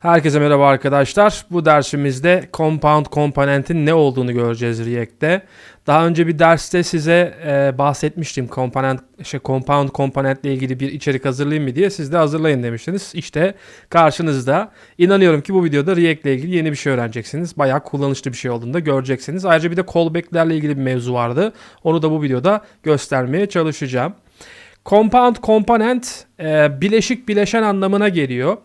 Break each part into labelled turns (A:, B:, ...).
A: Herkese merhaba arkadaşlar. Bu dersimizde compound komponentin ne olduğunu göreceğiz React'te. Daha önce bir derste size e, bahsetmiştim komponent şey compound komponentle ilgili bir içerik hazırlayayım mı diye. Siz de hazırlayın demiştiniz. İşte karşınızda. İnanıyorum ki bu videoda React ile ilgili yeni bir şey öğreneceksiniz. Bayağı kullanışlı bir şey olduğunu da göreceksiniz. Ayrıca bir de callback'lerle ilgili bir mevzu vardı. Onu da bu videoda göstermeye çalışacağım. Compound komponent e, bileşik bileşen anlamına geliyor.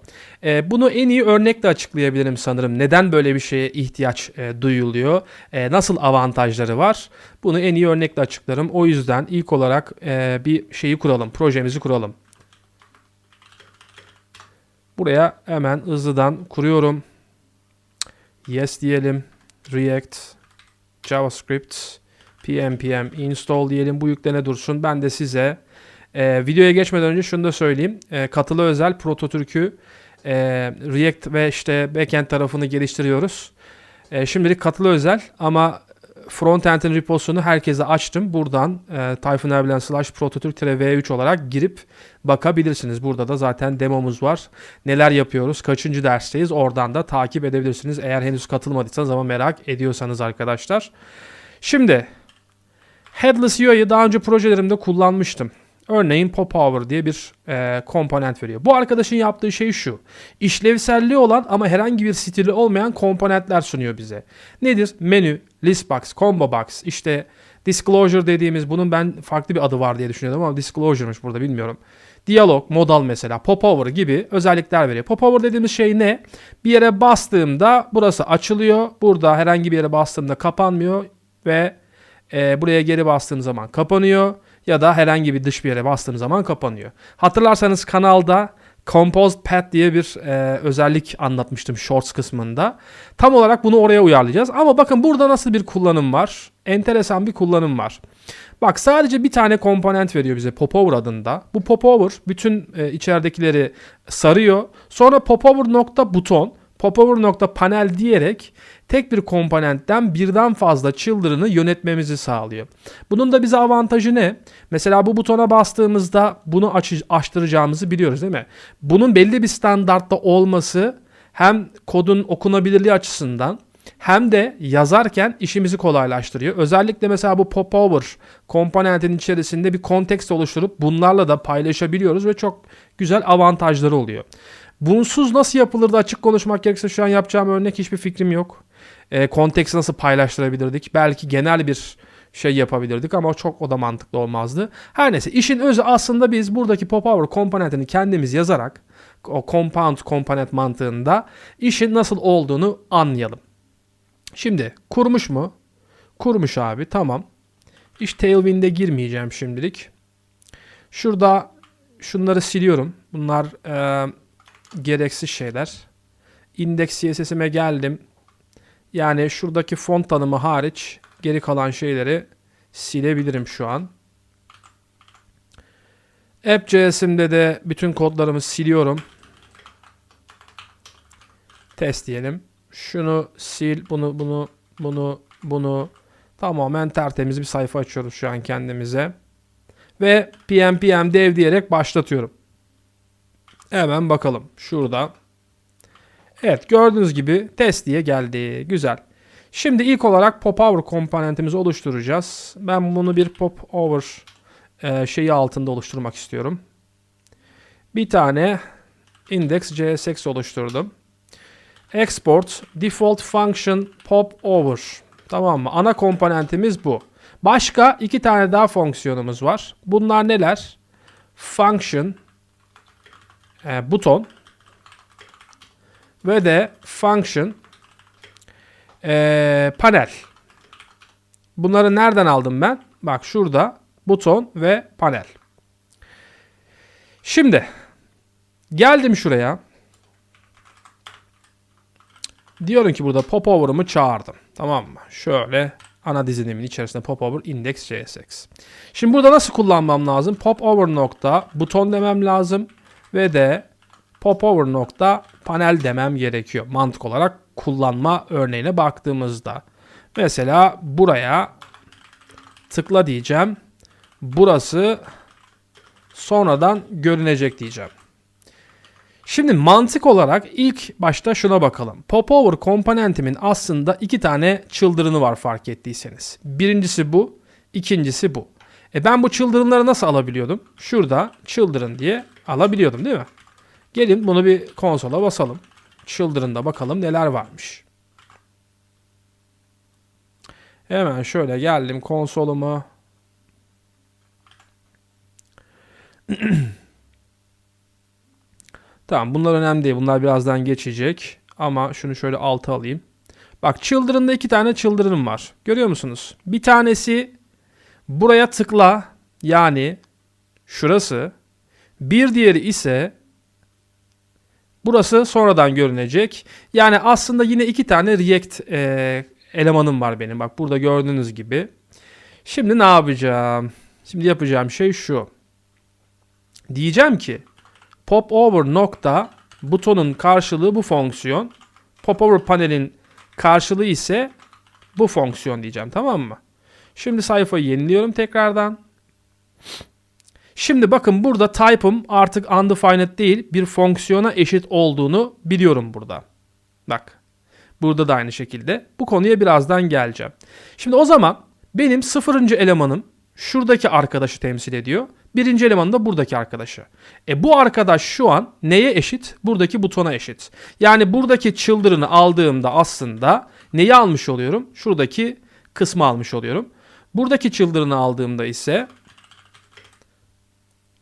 A: E, bunu en iyi örnekle açıklayabilirim sanırım. Neden böyle bir şeye ihtiyaç e, duyuluyor? E, nasıl avantajları var? Bunu en iyi örnekle açıklarım. O yüzden ilk olarak e, bir şeyi kuralım, projemizi kuralım. Buraya hemen hızlıdan kuruyorum. Yes diyelim. React, JavaScript, pnpm install diyelim. Bu yüklene dursun. Ben de size e, videoya geçmeden önce şunu da söyleyeyim. E, katılı özel prototürkü e, React ve işte backend tarafını geliştiriyoruz. E, şimdilik katılı özel ama frontend'in reposunu herkese açtım. Buradan e, Tayfun Erbilen slash prototürk v3 olarak girip bakabilirsiniz. Burada da zaten demomuz var. Neler yapıyoruz, kaçıncı dersteyiz oradan da takip edebilirsiniz. Eğer henüz katılmadıysanız ama merak ediyorsanız arkadaşlar. Şimdi Headless UI'yi daha önce projelerimde kullanmıştım. Örneğin Popover diye bir e, komponent veriyor. Bu arkadaşın yaptığı şey şu. İşlevselliği olan ama herhangi bir stili olmayan komponentler sunuyor bize. Nedir? Menü, listbox, combo box, işte disclosure dediğimiz bunun ben farklı bir adı var diye düşünüyordum ama disclosure'mış burada bilmiyorum. Diyalog, modal mesela, popover gibi özellikler veriyor. Popover dediğimiz şey ne? Bir yere bastığımda burası açılıyor. Burada herhangi bir yere bastığımda kapanmıyor ve e, buraya geri bastığım zaman kapanıyor ya da herhangi bir dış bir yere bastığım zaman kapanıyor. Hatırlarsanız kanalda Composed Path diye bir e, özellik anlatmıştım Shorts kısmında. Tam olarak bunu oraya uyarlayacağız. Ama bakın burada nasıl bir kullanım var? Enteresan bir kullanım var. Bak sadece bir tane komponent veriyor bize popover adında. Bu popover bütün e, içeridekileri sarıyor. Sonra popover nokta buton popover.panel diyerek tek bir komponentten birden fazla children'ı yönetmemizi sağlıyor. Bunun da bize avantajı ne? Mesela bu butona bastığımızda bunu aç açtıracağımızı biliyoruz değil mi? Bunun belli bir standartta olması hem kodun okunabilirliği açısından hem de yazarken işimizi kolaylaştırıyor. Özellikle mesela bu popover komponentin içerisinde bir kontekst oluşturup bunlarla da paylaşabiliyoruz ve çok güzel avantajları oluyor. Bunsuz nasıl yapılırdı açık konuşmak gerekirse şu an yapacağım örnek hiçbir fikrim yok. E, konteksti nasıl paylaştırabilirdik? Belki genel bir şey yapabilirdik ama çok o da mantıklı olmazdı. Her neyse işin özü aslında biz buradaki popover komponentini kendimiz yazarak o compound komponent mantığında işin nasıl olduğunu anlayalım. Şimdi kurmuş mu? Kurmuş abi tamam. İş Tailwind'e girmeyeceğim şimdilik. Şurada şunları siliyorum. Bunlar e, gereksiz şeyler. Index CSS'ime geldim. Yani şuradaki font tanımı hariç geri kalan şeyleri silebilirim şu an. App.js'imde de bütün kodlarımı siliyorum. Test diyelim. Şunu sil, bunu, bunu, bunu, bunu. Tamamen tertemiz bir sayfa açıyoruz şu an kendimize. Ve pnpm dev diyerek başlatıyorum. Hemen bakalım. Şurada. Evet gördüğünüz gibi test diye geldi. Güzel. Şimdi ilk olarak popover komponentimizi oluşturacağız. Ben bunu bir popover e, şeyi altında oluşturmak istiyorum. Bir tane index.jsx oluşturdum. Export default function popover. Tamam mı? Ana komponentimiz bu. Başka iki tane daha fonksiyonumuz var. Bunlar neler? Function e, buton ve de function e, panel. Bunları nereden aldım ben? Bak şurada buton ve panel. Şimdi geldim şuraya. Diyorum ki burada popover'ımı çağırdım. Tamam mı? Şöyle ana dizinimin içerisinde popover index csx. Şimdi burada nasıl kullanmam lazım? Popover nokta buton demem lazım ve de popover nokta panel demem gerekiyor. Mantık olarak kullanma örneğine baktığımızda. Mesela buraya tıkla diyeceğim. Burası sonradan görünecek diyeceğim. Şimdi mantık olarak ilk başta şuna bakalım. Popover komponentimin aslında iki tane çıldırını var fark ettiyseniz. Birincisi bu, ikincisi bu. E ben bu çıldırınları nasıl alabiliyordum? Şurada çıldırın diye alabiliyordum değil mi? Gelin bunu bir konsola basalım. Çıldırında bakalım neler varmış. Hemen şöyle geldim konsoluma. tamam bunlar önemli değil. Bunlar birazdan geçecek. Ama şunu şöyle alta alayım. Bak Children'da iki tane Children'ım var. Görüyor musunuz? Bir tanesi buraya tıkla. Yani şurası. Bir diğeri ise burası sonradan görünecek. Yani aslında yine iki tane React e, elemanım var benim. Bak burada gördüğünüz gibi. Şimdi ne yapacağım? Şimdi yapacağım şey şu. Diyeceğim ki popover nokta butonun karşılığı bu fonksiyon. Popover panelin karşılığı ise bu fonksiyon diyeceğim tamam mı? Şimdi sayfayı yeniliyorum tekrardan. Şimdi bakın burada type'ım artık undefined değil bir fonksiyona eşit olduğunu biliyorum burada. Bak burada da aynı şekilde. Bu konuya birazdan geleceğim. Şimdi o zaman benim sıfırıncı elemanım şuradaki arkadaşı temsil ediyor. Birinci elemanı da buradaki arkadaşı. E bu arkadaş şu an neye eşit? Buradaki butona eşit. Yani buradaki çıldırını aldığımda aslında neyi almış oluyorum? Şuradaki kısmı almış oluyorum. Buradaki çıldırını aldığımda ise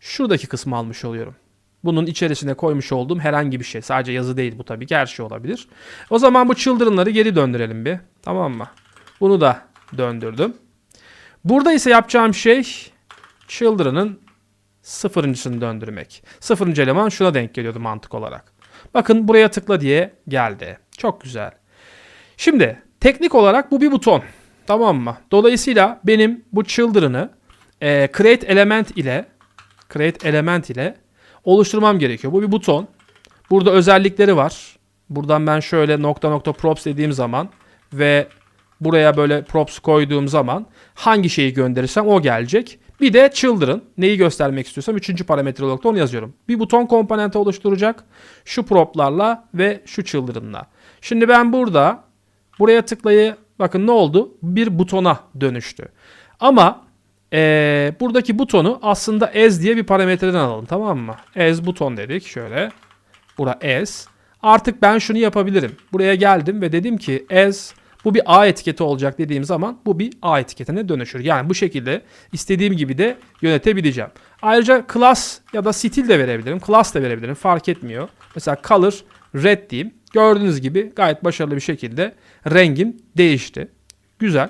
A: şuradaki kısmı almış oluyorum. Bunun içerisine koymuş olduğum herhangi bir şey. Sadece yazı değil bu tabii ki her şey olabilir. O zaman bu children'ları geri döndürelim bir. Tamam mı? Bunu da döndürdüm. Burada ise yapacağım şey children'ın sıfırıncısını döndürmek. Sıfırıncı eleman şuna denk geliyordu mantık olarak. Bakın buraya tıkla diye geldi. Çok güzel. Şimdi teknik olarak bu bir buton. Tamam mı? Dolayısıyla benim bu children'ı e, create element ile create element ile oluşturmam gerekiyor. Bu bir buton. Burada özellikleri var. Buradan ben şöyle nokta nokta props dediğim zaman ve buraya böyle props koyduğum zaman hangi şeyi gönderirsem o gelecek. Bir de children neyi göstermek istiyorsam üçüncü parametre olarak da onu yazıyorum. Bir buton komponenti oluşturacak şu proplarla ve şu children'la. Şimdi ben burada buraya tıklayı bakın ne oldu? Bir butona dönüştü. Ama ee, buradaki butonu aslında as diye bir parametreden alalım tamam mı? As buton dedik şöyle. Bura as. Artık ben şunu yapabilirim. Buraya geldim ve dedim ki as bu bir A etiketi olacak dediğim zaman bu bir A etiketine dönüşür. Yani bu şekilde istediğim gibi de yönetebileceğim. Ayrıca class ya da stil de verebilirim. Class da verebilirim. Fark etmiyor. Mesela color red diyeyim. Gördüğünüz gibi gayet başarılı bir şekilde rengim değişti. Güzel.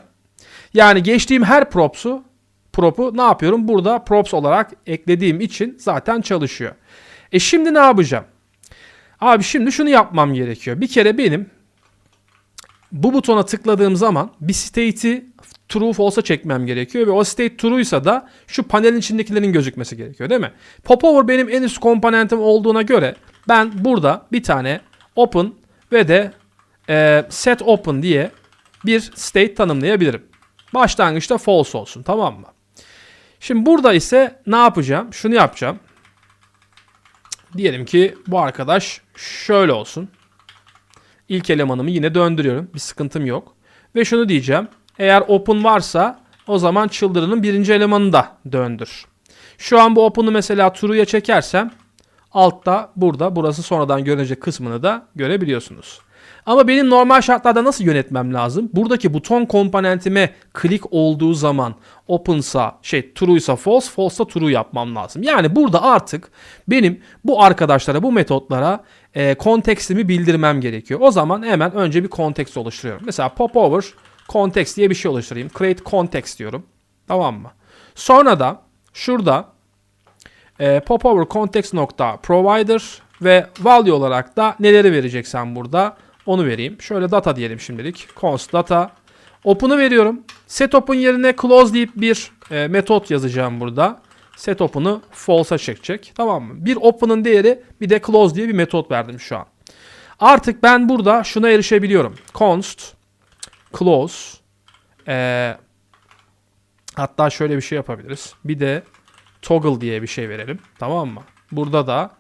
A: Yani geçtiğim her props'u prop'u ne yapıyorum? Burada props olarak eklediğim için zaten çalışıyor. E şimdi ne yapacağım? Abi şimdi şunu yapmam gerekiyor. Bir kere benim bu butona tıkladığım zaman bir state'i true false'a çekmem gerekiyor ve o state true'ysa da şu panelin içindekilerin gözükmesi gerekiyor değil mi? Popover benim en üst komponentim olduğuna göre ben burada bir tane open ve de e, set open diye bir state tanımlayabilirim. Başlangıçta false olsun tamam mı? Şimdi burada ise ne yapacağım? Şunu yapacağım. Diyelim ki bu arkadaş şöyle olsun. İlk elemanımı yine döndürüyorum. Bir sıkıntım yok. Ve şunu diyeceğim. Eğer open varsa o zaman children'ın birinci elemanını da döndür. Şu an bu open'ı mesela true'ya çekersem altta burada burası sonradan görünecek kısmını da görebiliyorsunuz. Ama benim normal şartlarda nasıl yönetmem lazım? Buradaki buton komponentime klik olduğu zaman open'sa şey true'ysa false, false'sa true yapmam lazım. Yani burada artık benim bu arkadaşlara, bu metotlara e, kontekstimi bildirmem gerekiyor. O zaman hemen önce bir kontekst oluşturuyorum. Mesela popover context diye bir şey oluşturayım. Create context diyorum. Tamam mı? Sonra da şurada e, popover context nokta provider ve value olarak da neleri vereceksen burada onu vereyim. Şöyle data diyelim şimdilik. const data. Open'ı veriyorum. Set open yerine close deyip bir e, metot yazacağım burada. Set open'ı false'a çekecek. Tamam mı? Bir open'ın değeri bir de close diye bir metot verdim şu an. Artık ben burada şuna erişebiliyorum. const close e, hatta şöyle bir şey yapabiliriz. Bir de toggle diye bir şey verelim. Tamam mı? Burada da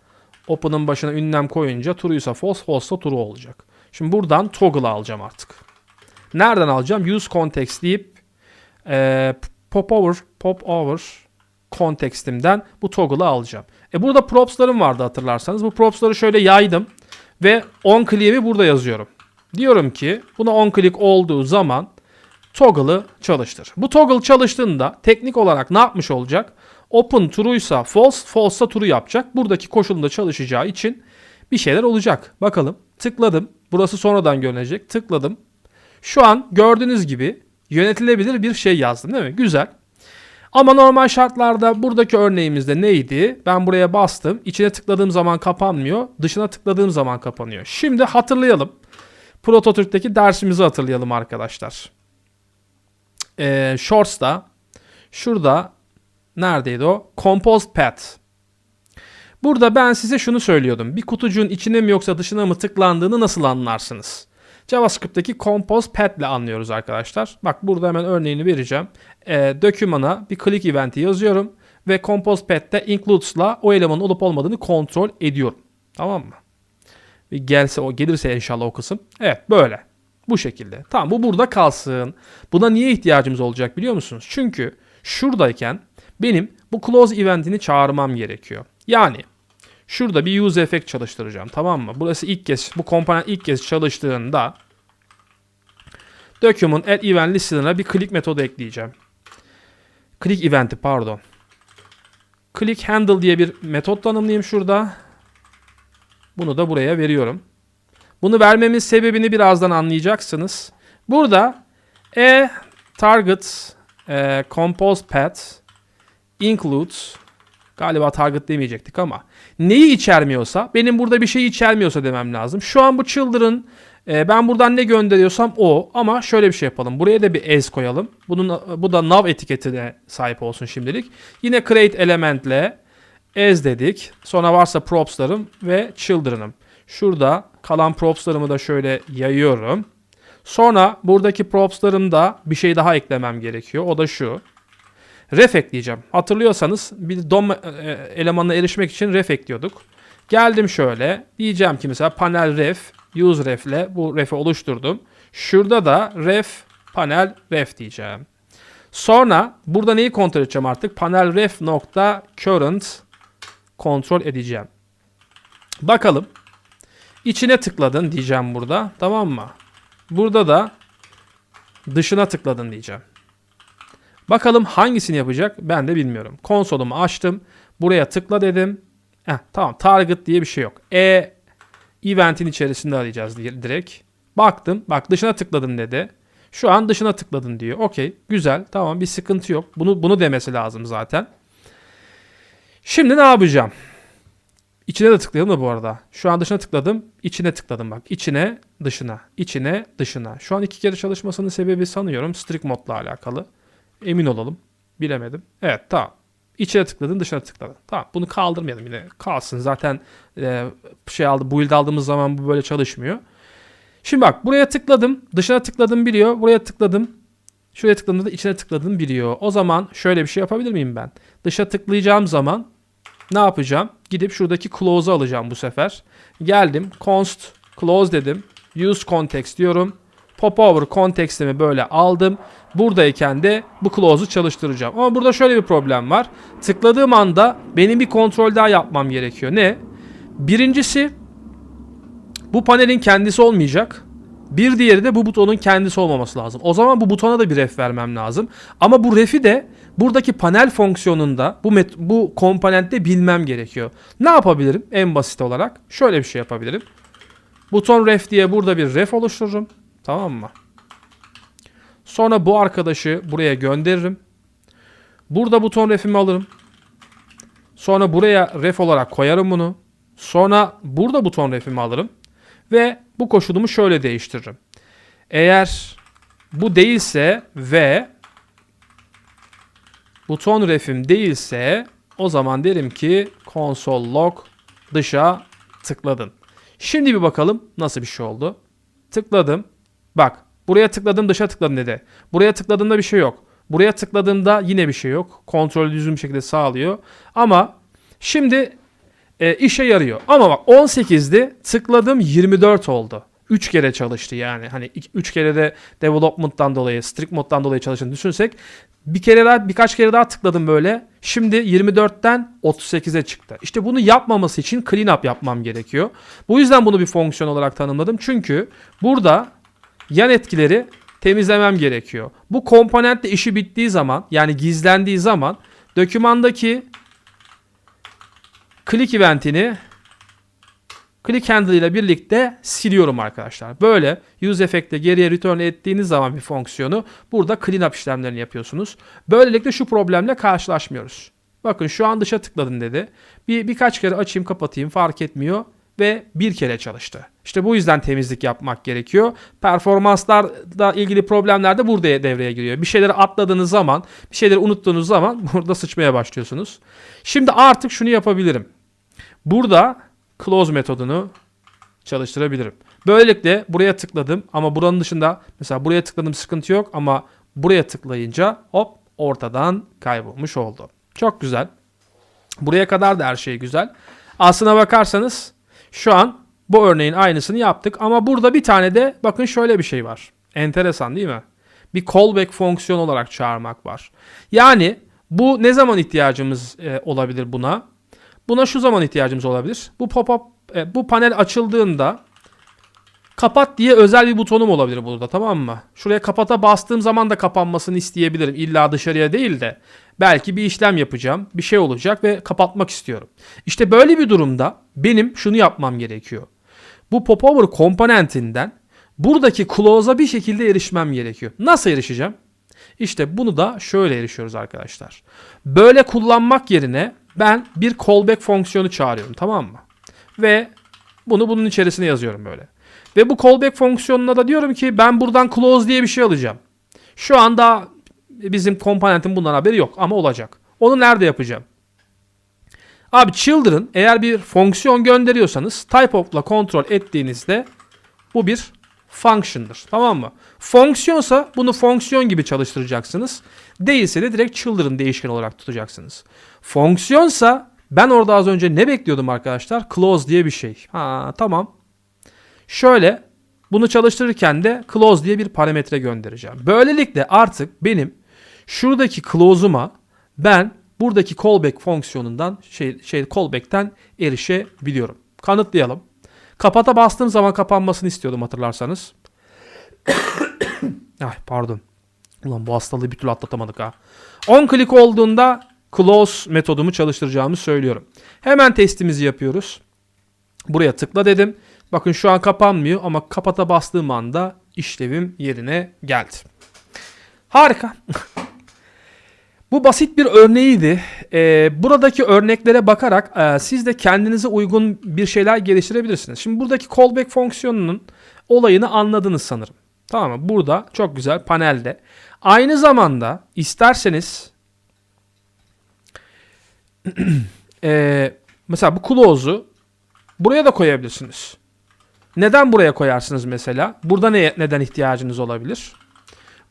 A: Open'ın başına ünlem koyunca true'ysa false, false'sa true olacak. Şimdi buradan toggle alacağım artık. Nereden alacağım? Use context deyip e, pop over, pop over contextimden bu toggle'ı alacağım. E burada props'larım vardı hatırlarsanız. Bu props'ları şöyle yaydım ve on click'i burada yazıyorum. Diyorum ki buna on click olduğu zaman toggle'ı çalıştır. Bu toggle çalıştığında teknik olarak ne yapmış olacak? Open true'ysa false, false'sa true yapacak. Buradaki koşulunda çalışacağı için bir şeyler olacak. Bakalım. Tıkladım. Burası sonradan görünecek. Tıkladım. Şu an gördüğünüz gibi yönetilebilir bir şey yazdım değil mi? Güzel. Ama normal şartlarda buradaki örneğimizde neydi? Ben buraya bastım. İçine tıkladığım zaman kapanmıyor. Dışına tıkladığım zaman kapanıyor. Şimdi hatırlayalım. Prototürk'teki dersimizi hatırlayalım arkadaşlar. Ee, Shorts'ta şurada neredeydi o? Composed Path. Burada ben size şunu söylüyordum. Bir kutucuğun içine mi yoksa dışına mı tıklandığını nasıl anlarsınız? JavaScript'teki compose path ile anlıyoruz arkadaşlar. Bak burada hemen örneğini vereceğim. Ee, dokümana bir click eventi yazıyorum ve compose path'te includes'la o elemanın olup olmadığını kontrol ediyorum. Tamam mı? Bir gelse o gelirse inşallah o kısım. Evet böyle. Bu şekilde. Tamam bu burada kalsın. Buna niye ihtiyacımız olacak biliyor musunuz? Çünkü şuradayken benim bu close eventini çağırmam gerekiyor. Yani şurada bir use effect çalıştıracağım tamam mı? Burası ilk kez bu komponent ilk kez çalıştığında document add event listener'a bir click metodu ekleyeceğim. Click eventi pardon. Click handle diye bir metot tanımlayayım şurada. Bunu da buraya veriyorum. Bunu vermemin sebebini birazdan anlayacaksınız. Burada e target e, compose path includes galiba target demeyecektik ama neyi içermiyorsa benim burada bir şey içermiyorsa demem lazım. Şu an bu children e, ben buradan ne gönderiyorsam o ama şöyle bir şey yapalım. Buraya da bir as koyalım. Bunun bu da nav etiketine sahip olsun şimdilik. Yine create elementle as dedik. Sonra varsa props'larım ve children'ım. Şurada kalan props'larımı da şöyle yayıyorum. Sonra buradaki props'larımda bir şey daha eklemem gerekiyor. O da şu. Ref ekleyeceğim. Hatırlıyorsanız bir DOM e, elemanına erişmek için ref ekliyorduk. Geldim şöyle. Diyeceğim ki mesela panel ref, use ref ile bu refi oluşturdum. Şurada da ref, panel ref diyeceğim. Sonra burada neyi kontrol edeceğim artık? Panel ref nokta current kontrol edeceğim. Bakalım. İçine tıkladın diyeceğim burada. Tamam mı? Burada da dışına tıkladın diyeceğim. Bakalım hangisini yapacak ben de bilmiyorum. Konsolumu açtım. Buraya tıkla dedim. Heh, tamam target diye bir şey yok. E eventin içerisinde arayacağız direkt. Baktım bak dışına tıkladın dedi. Şu an dışına tıkladın diyor. Okey güzel tamam bir sıkıntı yok. Bunu bunu demesi lazım zaten. Şimdi ne yapacağım? İçine de tıklayalım da bu arada. Şu an dışına tıkladım. içine tıkladım bak. İçine dışına. içine dışına. Şu an iki kere çalışmasının sebebi sanıyorum strict modla alakalı. Emin olalım. Bilemedim. Evet tamam. İçine tıkladın dışına tıkladın. Tamam bunu kaldırmayalım yine. Kalsın zaten e, şey aldı build aldığımız zaman bu böyle çalışmıyor. Şimdi bak buraya tıkladım. Dışına tıkladım biliyor. Buraya tıkladım. Şuraya tıkladığımda içine tıkladım biliyor. O zaman şöyle bir şey yapabilir miyim ben? Dışa tıklayacağım zaman ne yapacağım? Gidip şuradaki close'u alacağım bu sefer. Geldim. Const close dedim. Use context diyorum. Pop over context'imi böyle aldım. Buradayken de bu clause'u çalıştıracağım. Ama burada şöyle bir problem var. Tıkladığım anda benim bir kontrol daha yapmam gerekiyor. Ne? Birincisi bu panelin kendisi olmayacak. Bir diğeri de bu butonun kendisi olmaması lazım. O zaman bu butona da bir ref vermem lazım. Ama bu refi de buradaki panel fonksiyonunda bu met- bu komponentte bilmem gerekiyor. Ne yapabilirim en basit olarak? Şöyle bir şey yapabilirim. Buton ref diye burada bir ref oluştururum. Tamam mı? Sonra bu arkadaşı buraya gönderirim. Burada buton refimi alırım. Sonra buraya ref olarak koyarım bunu. Sonra burada buton refimi alırım. Ve bu koşulumu şöyle değiştiririm. Eğer bu değilse ve buton refim değilse o zaman derim ki console log dışa tıkladın. Şimdi bir bakalım nasıl bir şey oldu. Tıkladım. Bak buraya tıkladım dışa tıkladım dedi. Buraya tıkladığımda bir şey yok. Buraya tıkladığımda yine bir şey yok. Kontrolü düzgün bir şekilde sağlıyor. Ama şimdi e, işe yarıyor. Ama bak 18'di tıkladım 24 oldu. 3 kere çalıştı yani. Hani 3 kere de development'tan dolayı, strict moddan dolayı çalıştığını düşünsek bir kere daha birkaç kere daha tıkladım böyle. Şimdi 24'ten 38'e çıktı. İşte bunu yapmaması için clean up yapmam gerekiyor. Bu yüzden bunu bir fonksiyon olarak tanımladım. Çünkü burada yan etkileri temizlemem gerekiyor. Bu komponentle işi bittiği zaman yani gizlendiği zaman dokümandaki click eventini click handle ile birlikte siliyorum arkadaşlar. Böyle use effect'le geriye return ettiğiniz zaman bir fonksiyonu burada clean up işlemlerini yapıyorsunuz. Böylelikle şu problemle karşılaşmıyoruz. Bakın şu an dışa tıkladın dedi. Bir birkaç kere açayım kapatayım fark etmiyor ve bir kere çalıştı. İşte bu yüzden temizlik yapmak gerekiyor. Performanslarla ilgili problemler de burada devreye giriyor. Bir şeyleri atladığınız zaman, bir şeyleri unuttuğunuz zaman burada sıçmaya başlıyorsunuz. Şimdi artık şunu yapabilirim. Burada close metodunu çalıştırabilirim. Böylelikle buraya tıkladım ama buranın dışında mesela buraya tıkladım sıkıntı yok ama buraya tıklayınca hop ortadan kaybolmuş oldu. Çok güzel. Buraya kadar da her şey güzel. Aslına bakarsanız şu an bu örneğin aynısını yaptık ama burada bir tane de bakın şöyle bir şey var. Enteresan değil mi? Bir callback fonksiyon olarak çağırmak var. Yani bu ne zaman ihtiyacımız e, olabilir buna? Buna şu zaman ihtiyacımız olabilir. Bu pop-up e, bu panel açıldığında kapat diye özel bir butonum olabilir burada tamam mı? Şuraya kapata bastığım zaman da kapanmasını isteyebilirim. İlla dışarıya değil de belki bir işlem yapacağım. Bir şey olacak ve kapatmak istiyorum. İşte böyle bir durumda benim şunu yapmam gerekiyor. Bu popover komponentinden buradaki clause'a bir şekilde erişmem gerekiyor. Nasıl erişeceğim? İşte bunu da şöyle erişiyoruz arkadaşlar. Böyle kullanmak yerine ben bir callback fonksiyonu çağırıyorum tamam mı? Ve bunu bunun içerisine yazıyorum böyle. Ve bu callback fonksiyonuna da diyorum ki ben buradan close diye bir şey alacağım. Şu anda bizim komponentin bundan haberi yok ama olacak. Onu nerede yapacağım? Abi children eğer bir fonksiyon gönderiyorsanız type of'la kontrol ettiğinizde bu bir function'dır. Tamam mı? Fonksiyonsa bunu fonksiyon gibi çalıştıracaksınız. Değilse de direkt children değişken olarak tutacaksınız. Fonksiyonsa ben orada az önce ne bekliyordum arkadaşlar? Close diye bir şey. Ha tamam. Şöyle bunu çalıştırırken de close diye bir parametre göndereceğim. Böylelikle artık benim şuradaki clause'uma ben buradaki callback fonksiyonundan şey, şey callback'ten erişebiliyorum. Kanıtlayalım. Kapata bastığım zaman kapanmasını istiyordum hatırlarsanız. Ay pardon. Ulan bu hastalığı bir türlü atlatamadık ha. On click olduğunda close metodumu çalıştıracağımı söylüyorum. Hemen testimizi yapıyoruz. Buraya tıkla dedim. Bakın şu an kapanmıyor ama kapata bastığım anda işlevim yerine geldi. Harika. Bu basit bir örneğiydi. Ee, buradaki örneklere bakarak e, siz de kendinize uygun bir şeyler geliştirebilirsiniz. Şimdi buradaki callback fonksiyonunun olayını anladınız sanırım. Tamam mı? Burada çok güzel panelde. Aynı zamanda isterseniz e, mesela bu clause'u buraya da koyabilirsiniz. Neden buraya koyarsınız mesela? Burada ne, neden ihtiyacınız olabilir?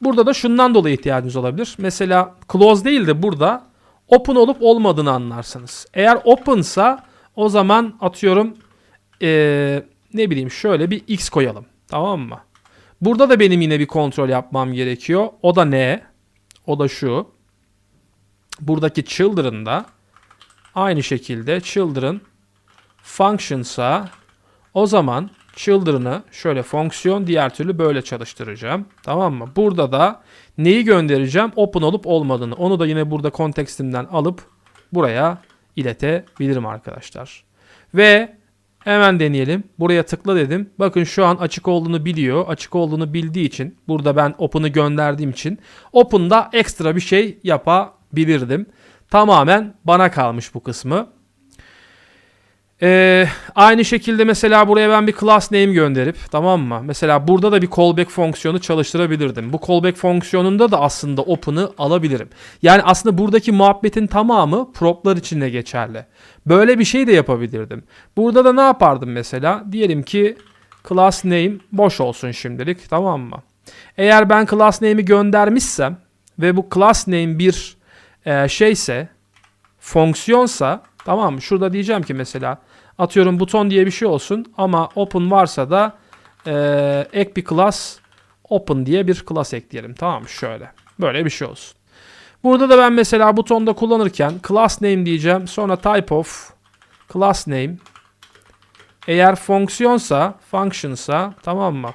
A: Burada da şundan dolayı ihtiyacınız olabilir. Mesela close değil de burada open olup olmadığını anlarsınız. Eğer opensa o zaman atıyorum ee, ne bileyim şöyle bir x koyalım. Tamam mı? Burada da benim yine bir kontrol yapmam gerekiyor. O da ne? O da şu. Buradaki children'da aynı şekilde children function'sa o zaman children'ı şöyle fonksiyon diğer türlü böyle çalıştıracağım. Tamam mı? Burada da neyi göndereceğim? Open olup olmadığını. Onu da yine burada kontekstimden alıp buraya iletebilirim arkadaşlar. Ve hemen deneyelim. Buraya tıkla dedim. Bakın şu an açık olduğunu biliyor. Açık olduğunu bildiği için burada ben open'ı gönderdiğim için open'da ekstra bir şey yapabilirdim. Tamamen bana kalmış bu kısmı. Ee, aynı şekilde mesela buraya ben bir class name gönderip tamam mı? Mesela burada da bir callback fonksiyonu çalıştırabilirdim. Bu callback fonksiyonunda da aslında open'ı alabilirim. Yani aslında buradaki muhabbetin tamamı proplar için de geçerli. Böyle bir şey de yapabilirdim. Burada da ne yapardım mesela? Diyelim ki class name boş olsun şimdilik tamam mı? Eğer ben class name'i göndermişsem ve bu class name bir e, şeyse fonksiyonsa Tamam mı? Şurada diyeceğim ki mesela atıyorum buton diye bir şey olsun ama open varsa da eee, ek bir class open diye bir class ekleyelim. Tamam? Şöyle. Böyle bir şey olsun. Burada da ben mesela butonda kullanırken class name diyeceğim. Sonra type of class name. Eğer fonksiyonsa, functionsa tamam mı?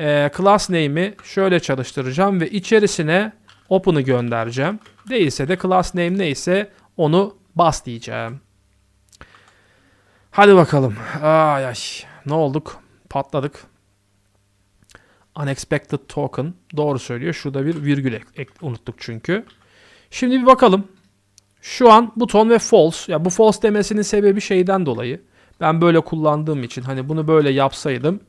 A: Ee, class name'i şöyle çalıştıracağım ve içerisine open'ı göndereceğim. Değilse de class name neyse onu bas diyeceğim. Hadi bakalım. Ay ay. Ne olduk? Patladık. Unexpected token. Doğru söylüyor. Şurada bir virgül ek- ek- unuttuk çünkü. Şimdi bir bakalım. Şu an buton ve false. Ya bu false demesinin sebebi şeyden dolayı. Ben böyle kullandığım için hani bunu böyle yapsaydım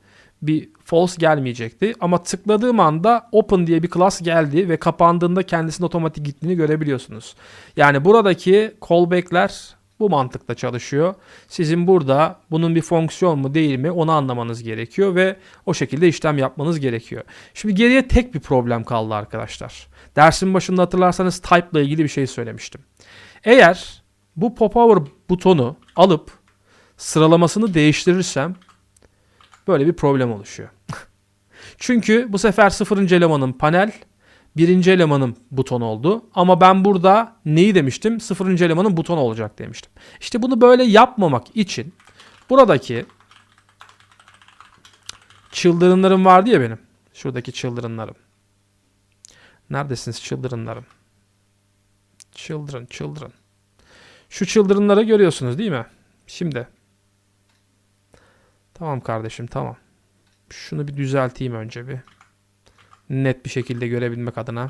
A: bir false gelmeyecekti. Ama tıkladığım anda open diye bir class geldi ve kapandığında kendisinin otomatik gittiğini görebiliyorsunuz. Yani buradaki callback'ler bu mantıkla çalışıyor. Sizin burada bunun bir fonksiyon mu değil mi onu anlamanız gerekiyor ve o şekilde işlem yapmanız gerekiyor. Şimdi geriye tek bir problem kaldı arkadaşlar. Dersin başında hatırlarsanız type ile ilgili bir şey söylemiştim. Eğer bu popover butonu alıp sıralamasını değiştirirsem böyle bir problem oluşuyor. Çünkü bu sefer sıfırıncı elemanın panel, birinci elemanın buton oldu. Ama ben burada neyi demiştim? Sıfırıncı elemanın buton olacak demiştim. İşte bunu böyle yapmamak için buradaki çıldırınlarım vardı ya benim. Şuradaki çıldırınlarım. Neredesiniz çıldırınlarım? Children, children. Şu çıldırınları görüyorsunuz değil mi? Şimdi. Tamam kardeşim tamam. Şunu bir düzelteyim önce bir. Net bir şekilde görebilmek adına.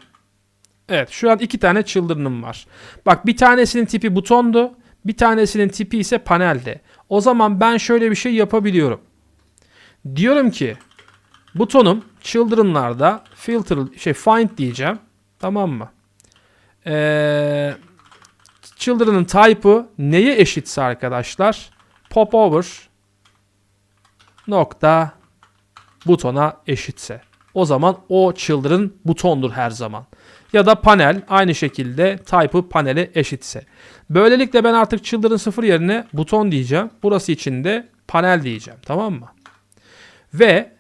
A: Evet şu an iki tane çıldırınım var. Bak bir tanesinin tipi butondu. Bir tanesinin tipi ise paneldi. O zaman ben şöyle bir şey yapabiliyorum. Diyorum ki butonum children'larda filter şey find diyeceğim. Tamam mı? Ee, children'ın type'ı neye eşitse arkadaşlar popover nokta butona eşitse. O zaman o children butondur her zaman. Ya da panel aynı şekilde type'ı panele eşitse. Böylelikle ben artık children 0 yerine buton diyeceğim. Burası için de panel diyeceğim. Tamam mı? Ve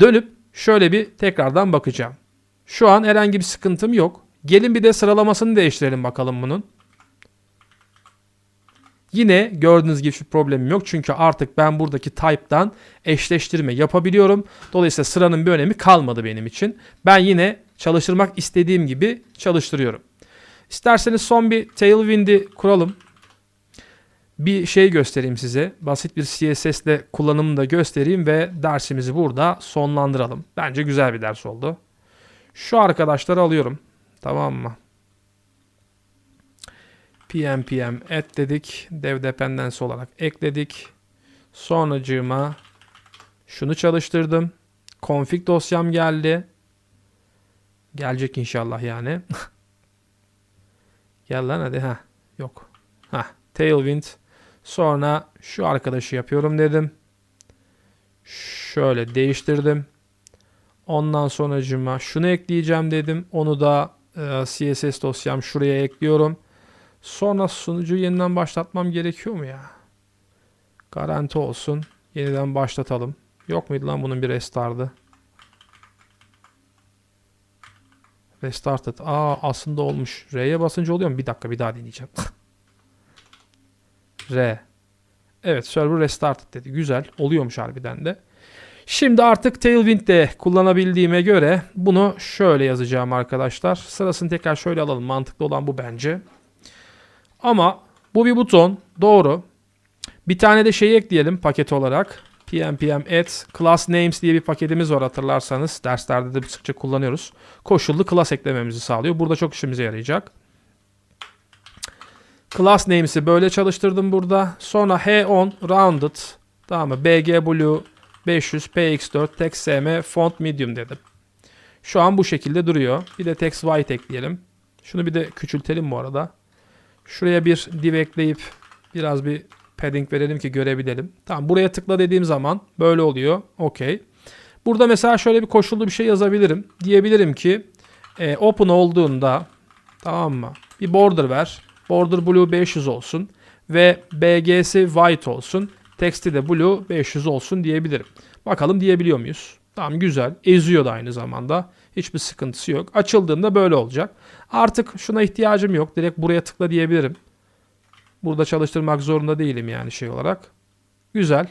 A: dönüp şöyle bir tekrardan bakacağım. Şu an herhangi bir sıkıntım yok. Gelin bir de sıralamasını değiştirelim bakalım bunun. Yine gördüğünüz gibi bir problemim yok. Çünkü artık ben buradaki type'dan eşleştirme yapabiliyorum. Dolayısıyla sıranın bir önemi kalmadı benim için. Ben yine çalıştırmak istediğim gibi çalıştırıyorum. İsterseniz son bir Tailwind'i kuralım. Bir şey göstereyim size. Basit bir CSS ile kullanımını da göstereyim ve dersimizi burada sonlandıralım. Bence güzel bir ders oldu. Şu arkadaşları alıyorum. Tamam mı? Pm add dedik. Dev dependence olarak ekledik. Sonracığıma şunu çalıştırdım. Config dosyam geldi. Gelecek inşallah yani. Gel lan hadi ha. Yok. Ha. Tailwind. Sonra şu arkadaşı yapıyorum dedim. Şöyle değiştirdim. Ondan sonracığıma şunu ekleyeceğim dedim. Onu da e, CSS dosyam şuraya ekliyorum. Sonra sunucuyu yeniden başlatmam gerekiyor mu ya? Garanti olsun. Yeniden başlatalım. Yok muydu lan bunun bir restartı? Restarted. Aa aslında olmuş. R'ye basınca oluyor mu? Bir dakika bir daha deneyeceğim. R. Evet server restarted dedi. Güzel. Oluyormuş harbiden de. Şimdi artık Tailwind'de kullanabildiğime göre bunu şöyle yazacağım arkadaşlar. Sırasını tekrar şöyle alalım. Mantıklı olan bu bence. Ama bu bir buton. Doğru. Bir tane de şey ekleyelim paket olarak. pnpm add class names diye bir paketimiz var hatırlarsanız. Derslerde de sıkça kullanıyoruz. Koşullu class eklememizi sağlıyor. Burada çok işimize yarayacak. Class names'i böyle çalıştırdım burada. Sonra h10 rounded tamam mı? bg blue 500 px4 text sm font medium dedim. Şu an bu şekilde duruyor. Bir de text white ekleyelim. Şunu bir de küçültelim bu arada. Şuraya bir div ekleyip biraz bir padding verelim ki görebilelim. Tamam buraya tıkla dediğim zaman böyle oluyor. Okey. Burada mesela şöyle bir koşullu bir şey yazabilirim. Diyebilirim ki e, open olduğunda tamam mı? Bir border ver. Border blue 500 olsun. Ve BG'si white olsun. Teksti de blue 500 olsun diyebilirim. Bakalım diyebiliyor muyuz? Tamam güzel. Eziyor da aynı zamanda. Hiçbir sıkıntısı yok. Açıldığında böyle olacak. Artık şuna ihtiyacım yok. Direkt buraya tıkla diyebilirim. Burada çalıştırmak zorunda değilim yani şey olarak. Güzel.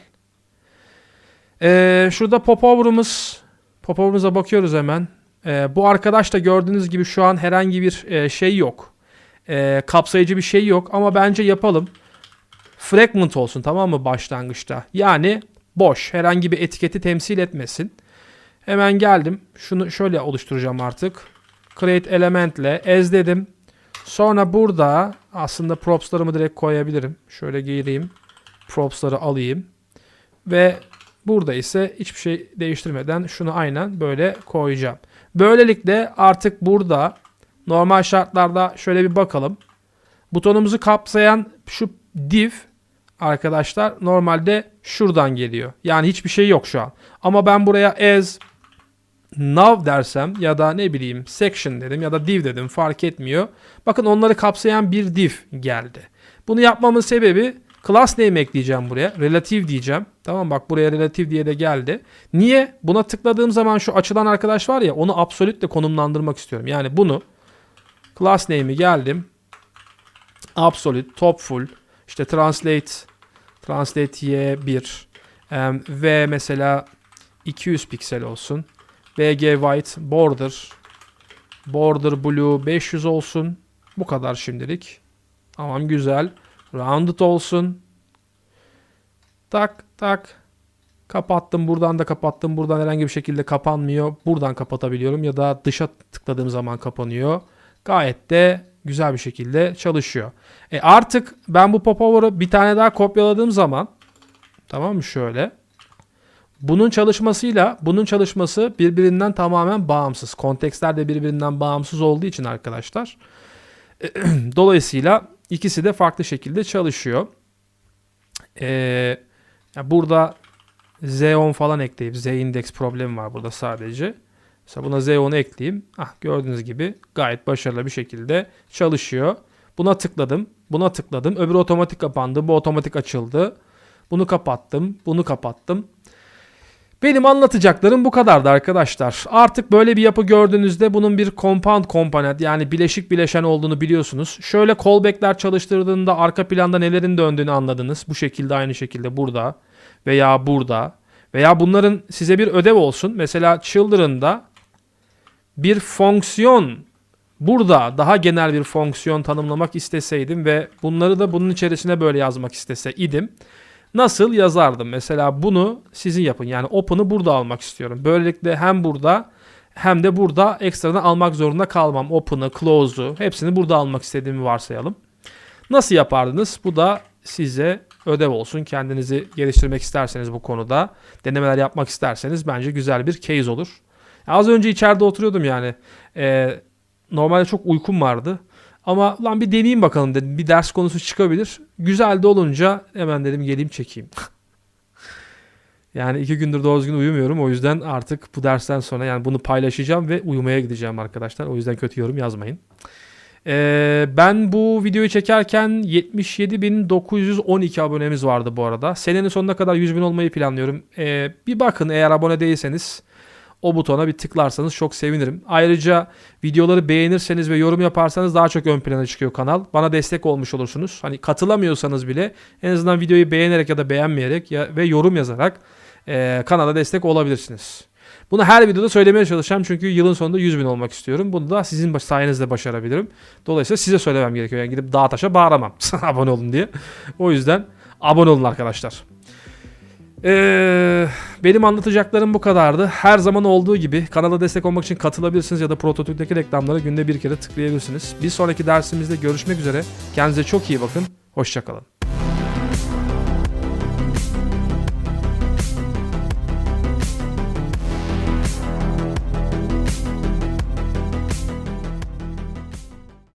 A: Ee, şurada popover'ımız. Popover'ımıza bakıyoruz hemen. Ee, bu arkadaş da gördüğünüz gibi şu an herhangi bir e, şey yok. Ee, kapsayıcı bir şey yok ama bence yapalım. Fragment olsun tamam mı başlangıçta. Yani boş. Herhangi bir etiketi temsil etmesin. Hemen geldim. Şunu şöyle oluşturacağım artık. Create elementle ez dedim. Sonra burada aslında propslarımı direkt koyabilirim. Şöyle gireyim. Propsları alayım. Ve burada ise hiçbir şey değiştirmeden şunu aynen böyle koyacağım. Böylelikle artık burada normal şartlarda şöyle bir bakalım. Butonumuzu kapsayan şu div arkadaşlar normalde şuradan geliyor. Yani hiçbir şey yok şu an. Ama ben buraya as nav dersem ya da ne bileyim section dedim ya da div dedim fark etmiyor. Bakın onları kapsayan bir div geldi. Bunu yapmamın sebebi class name ekleyeceğim buraya. Relative diyeceğim. Tamam bak buraya relative diye de geldi. Niye? Buna tıkladığım zaman şu açılan arkadaş var ya onu absolutle konumlandırmak istiyorum. Yani bunu class name'i geldim. Absolute, top full, işte translate, translate y1 em, ve mesela 200 piksel olsun. BG white border border blue 500 olsun. Bu kadar şimdilik. Tamam güzel. Rounded olsun. Tak tak. Kapattım. Buradan da kapattım. Buradan herhangi bir şekilde kapanmıyor. Buradan kapatabiliyorum ya da dışa tıkladığım zaman kapanıyor. Gayet de güzel bir şekilde çalışıyor. E artık ben bu popover'ı bir tane daha kopyaladığım zaman tamam mı şöyle bunun çalışmasıyla bunun çalışması birbirinden tamamen bağımsız. Kontekstler de birbirinden bağımsız olduğu için arkadaşlar. Dolayısıyla ikisi de farklı şekilde çalışıyor. Ee, burada Z10 falan ekleyip Z index problemi var burada sadece. Mesela buna Z10'u ekleyeyim. Ah gördüğünüz gibi gayet başarılı bir şekilde çalışıyor. Buna tıkladım. Buna tıkladım. Öbürü otomatik kapandı. Bu otomatik açıldı. Bunu kapattım. Bunu kapattım. Benim anlatacaklarım bu kadardı arkadaşlar. Artık böyle bir yapı gördüğünüzde bunun bir compound komponent yani bileşik bileşen olduğunu biliyorsunuz. Şöyle callback'ler çalıştırdığında arka planda nelerin döndüğünü anladınız. Bu şekilde aynı şekilde burada veya burada veya bunların size bir ödev olsun. Mesela children'da bir fonksiyon burada daha genel bir fonksiyon tanımlamak isteseydim ve bunları da bunun içerisine böyle yazmak isteseydim nasıl yazardım? Mesela bunu sizin yapın. Yani open'ı burada almak istiyorum. Böylelikle hem burada hem de burada ekstradan almak zorunda kalmam. Open'ı, close'u hepsini burada almak istediğimi varsayalım. Nasıl yapardınız? Bu da size ödev olsun. Kendinizi geliştirmek isterseniz bu konuda, denemeler yapmak isterseniz bence güzel bir case olur. Az önce içeride oturuyordum yani. Ee, normalde çok uykum vardı. Ama lan bir deneyeyim bakalım dedim. Bir ders konusu çıkabilir. Güzel de olunca hemen dedim geleyim çekeyim. yani iki gündür doğru düzgün uyumuyorum. O yüzden artık bu dersten sonra yani bunu paylaşacağım ve uyumaya gideceğim arkadaşlar. O yüzden kötü yorum yazmayın. Ee, ben bu videoyu çekerken 77.912 abonemiz vardı bu arada. Senenin sonuna kadar 100.000 olmayı planlıyorum. Ee, bir bakın eğer abone değilseniz o butona bir tıklarsanız çok sevinirim. Ayrıca videoları beğenirseniz ve yorum yaparsanız daha çok ön plana çıkıyor kanal. Bana destek olmuş olursunuz. Hani katılamıyorsanız bile en azından videoyu beğenerek ya da beğenmeyerek ya, ve yorum yazarak e, kanala destek olabilirsiniz. Bunu her videoda söylemeye çalışacağım çünkü yılın sonunda 100 bin olmak istiyorum. Bunu da sizin sayenizde başarabilirim. Dolayısıyla size söylemem gerekiyor. Yani gidip dağ taşa bağıramam abone olun diye. O yüzden abone olun arkadaşlar. Ee, benim anlatacaklarım bu kadardı. Her zaman olduğu gibi kanala destek olmak için katılabilirsiniz ya da prototipteki reklamlara günde bir kere tıklayabilirsiniz. Bir sonraki dersimizde görüşmek üzere. Kendinize çok iyi bakın. Hoşçakalın.